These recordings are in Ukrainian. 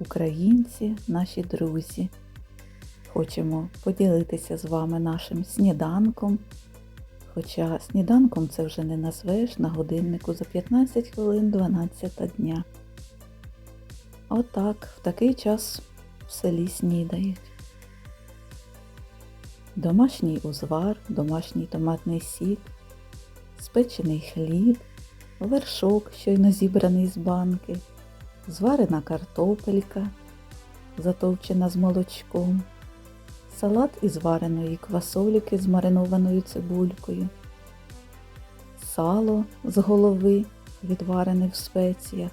українці, наші друзі. Хочемо поділитися з вами нашим сніданком. Хоча сніданком це вже не назвеш на годиннику за 15 хвилин 12 дня. Отак, в такий час в селі снідають. Домашній узвар, домашній томатний сік, спечений хліб, вершок, щойно зібраний з банки, зварена картопелька, затовчена з молочком, салат із вареної квасоліки з маринованою цибулькою, сало з голови, відварене в спеціях,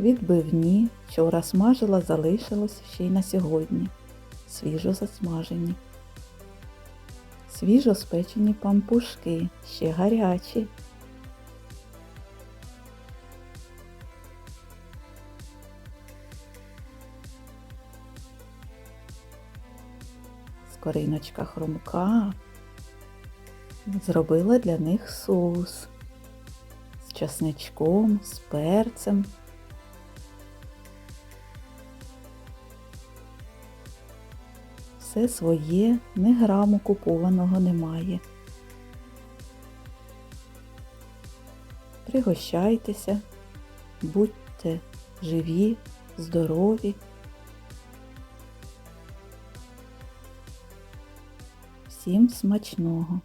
відбивні вчора смажила, залишилось ще й на сьогодні, свіжо засмажені. Свіжо спечені пампушки, ще гарячі. Скориночка хрумка зробила для них соус з часничком, з перцем. Все своє, ні граму купованого немає. Пригощайтеся, будьте живі, здорові. Всім смачного!